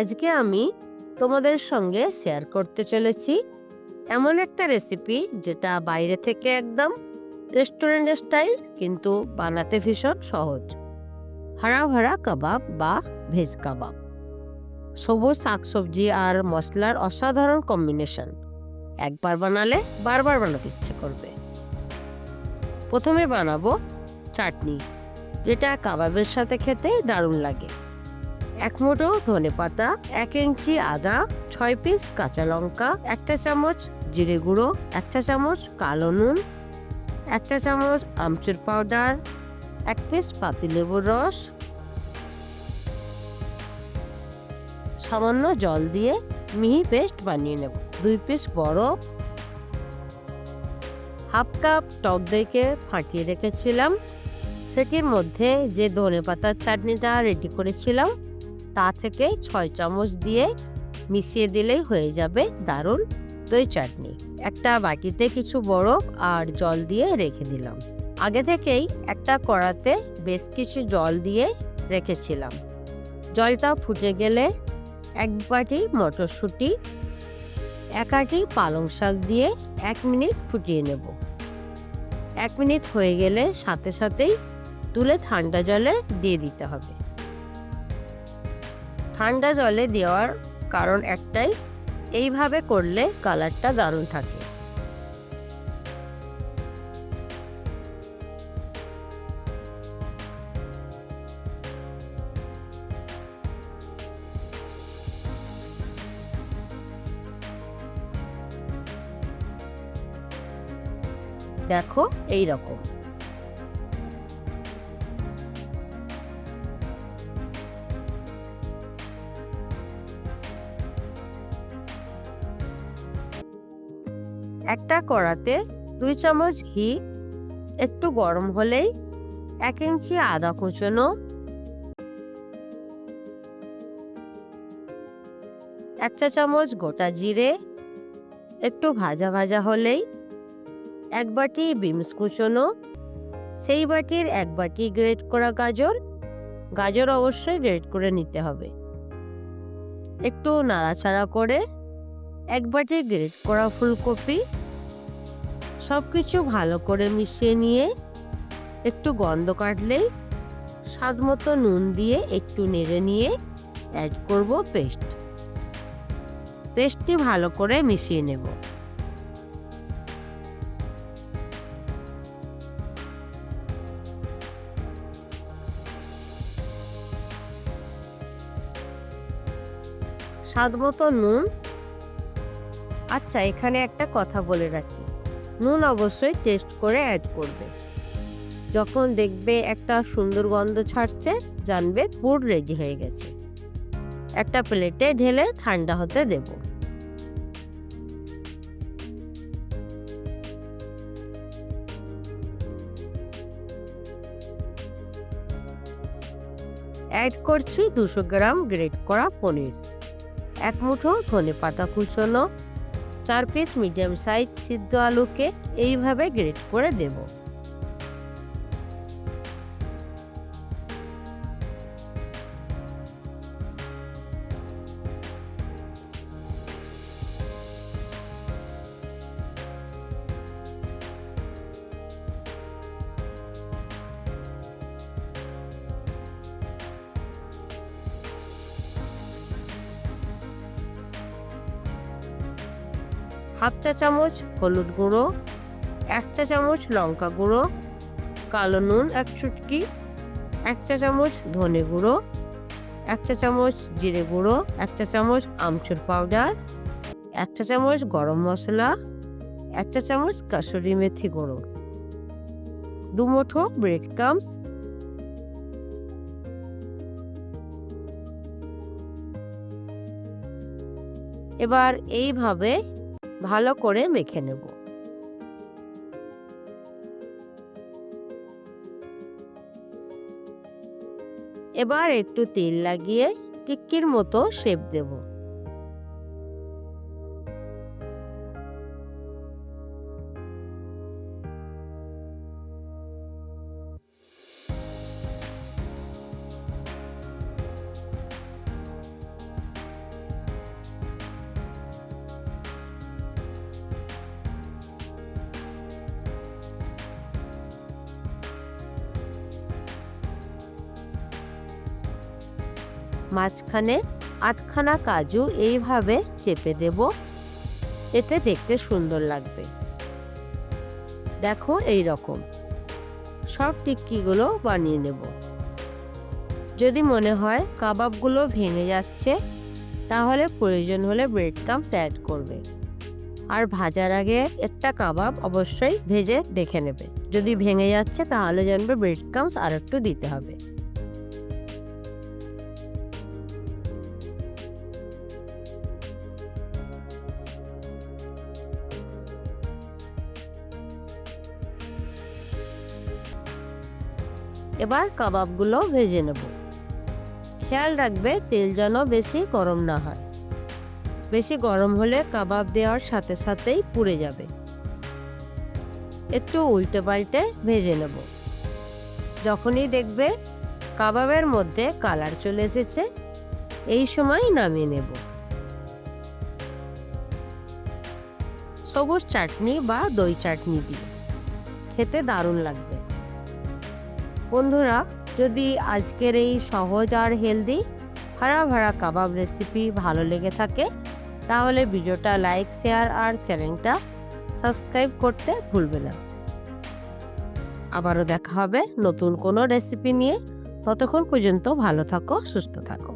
আজকে আমি তোমাদের সঙ্গে শেয়ার করতে চলেছি এমন একটা রেসিপি যেটা বাইরে থেকে একদম রেস্টুরেন্টের স্টাইল কিন্তু বানাতে ভীষণ সহজ। হারা ভাড়া কাবাব বা ভেজ কাবাব। সবুজ শাকসবজি আর মশলার অসাধারণ কম্বিনেশন একবার বানালে বারবার বানাতে ইচ্ছে করবে। প্রথমে বানাবো চাটনি, যেটা কাবাবের সাথে খেতে দারুণ লাগে। এক মুঠো ধনে পাতা, এক ইঞ্চি আদা, ছয় পিস কাঁচা লঙ্কা, একটা চামচ জিরে গুঁড়ো, একটা চামচ কালো নুন, একটা চামচ আমচুর পাউডার এক পিস পাতিলেবুর রস, সামান্য জল দিয়ে মিহি পেস্ট বানিয়ে নেব। দুই পিস বরফ, হাফ কাপ টক দইকে ফাটিয়ে রেখেছিলাম। সেটির মধ্যে যে ধনে পাতার চাটনিটা রেডি করেছিলাম তা থেকে ছয় চামচ দিয়ে মিশিয়ে দিলেই হয়ে যাবে দারুণ দই চাটনি। একটা বাটিতে কিছু বরফ আর জল দিয়ে রেখে দিলাম। আগে থেকেই একটা কড়াতে বেশ কিছু জল দিয়ে রেখেছিলাম। জলটা ফুটে গেলে এক বাটি মটরশুঁটি, এক আটি পালং শাক দিয়ে এক মিনিট ফুটিয়ে নেব। এক মিনিট হয়ে গেলে সাথে সাথেই তুলে ঠান্ডা জলে দিয়ে দিতে হবে। ঠান্ডা জলে দেওয়ার কারণ একটাই এইভাবে করলে কালারটা দারুণ থাকে। দেখো এই রকম একটা কড়াতে দুই চামচ ঘি, একটু গরম হলেই এক ইঞ্চি আদা কুচনো, এক চা চামচ গোটা জিরে, একটু ভাজা ভাজা হলেই এক বাটি বিমস কুচনো, সেই বাটির এক বাটি গ্রেট করা গাজর গাজর অবশ্যই গ্রেট করে নিতে হবে। একটু নাড়াচাড়া করে এক বাটি গ্রেট করা ফুলকপি সব কিছু ভালো করে মিশিয়ে নিয়ে একটু গন্ধ কাটলেই স্বাদ মতো নুন দিয়ে একটু নেড়ে নিয়ে অ্যাড করব পেস্ট পেস্টটি ভালো করে মিশিয়ে নেব। স্বাদ মতো নুন আচ্ছা এখানে একটা কথা বলে রাখি। নুন অবশ্যই টেস্ট করে অ্যাড করবে। যখন দেখবে একটা সুন্দর গন্ধ ছাড়ছে, জানবে পুর রেডি হয়ে গেছে। একটা প্লেটে ঢেলে ঠান্ডা হতে দেব। অ্যাড করছি দুশো গ্রাম গ্রেট করা পনির। এক মুঠো ধনে পাতা কুচনো চার পিস মিডিয়াম সাইজ সিদ্ধ আলুকে এইভাবে গ্রেট করে দেব। হাফ চা চামচ হলুদ গুঁড়ো, এক চা চামচ লঙ্কা গুঁড়ো, কালো নুন এক চুটকি, এক চা চামচ ধনে গুঁড়ো, এক চা চামচ জিরে গুঁড়ো, এক চা চামচ আমচুর পাউডার, এক চা চামচ গরম মশলা, এক চা চামচ কাসুরি মেথি গুঁড়ো। দু মুঠো ব্রেড কামস এবার এইভাবে ভালো করে মেখে নেব। এবার একটু তেল লাগিয়ে টিক্কির মতো শেপ দেব। মাঝখানে আধখানা কাজু এইভাবে চেপে দেব। এতে দেখতে সুন্দর লাগবে। দেখো এই রকম সব টিক্কিগুলো বানিয়ে নেব। যদি মনে হয় কাবাবগুলো ভেঙে যাচ্ছে, তাহলে প্রয়োজন হলে ব্রেড কামস অ্যাড করবে। আর ভাজার আগে একটা কাবাব অবশ্যই ভেজে দেখে নেবে। যদি ভেঙে যাচ্ছে, তাহলে জানবে ব্রেড কামস আর একটু দিতে হবে। এবার কাবাবগুলো ভেজে নেব। খেয়াল রাখবে, তেল যেন বেশি গরম না হয়। বেশি গরম হলে কাবাব দেওয়ার সাথে সাথেই পুড়ে যাবে। একটু উল্টে পাল্টে ভেজে নেব। যখনই দেখবে কাবাবের মধ্যে কালার চলে এসেছে, এই সময় নামিয়ে নেব। সবুজ চাটনি বা দই চাটনি দিয়ে। খেতে দারুণ লাগবে। বন্ধুরা, যদি আজকের এই সহজ আর হেলদি হারা ভাড়া কাবাব রেসিপি ভালো লেগে থাকে, তাহলে ভিডিওটা লাইক শেয়ার আর চ্যানেলটা সাবস্ক্রাইব করতে ভুলবে না। আবারও দেখা হবে নতুন কোনো রেসিপি নিয়ে। ততক্ষণ পর্যন্ত ভালো থাকো, সুস্থ থাকো।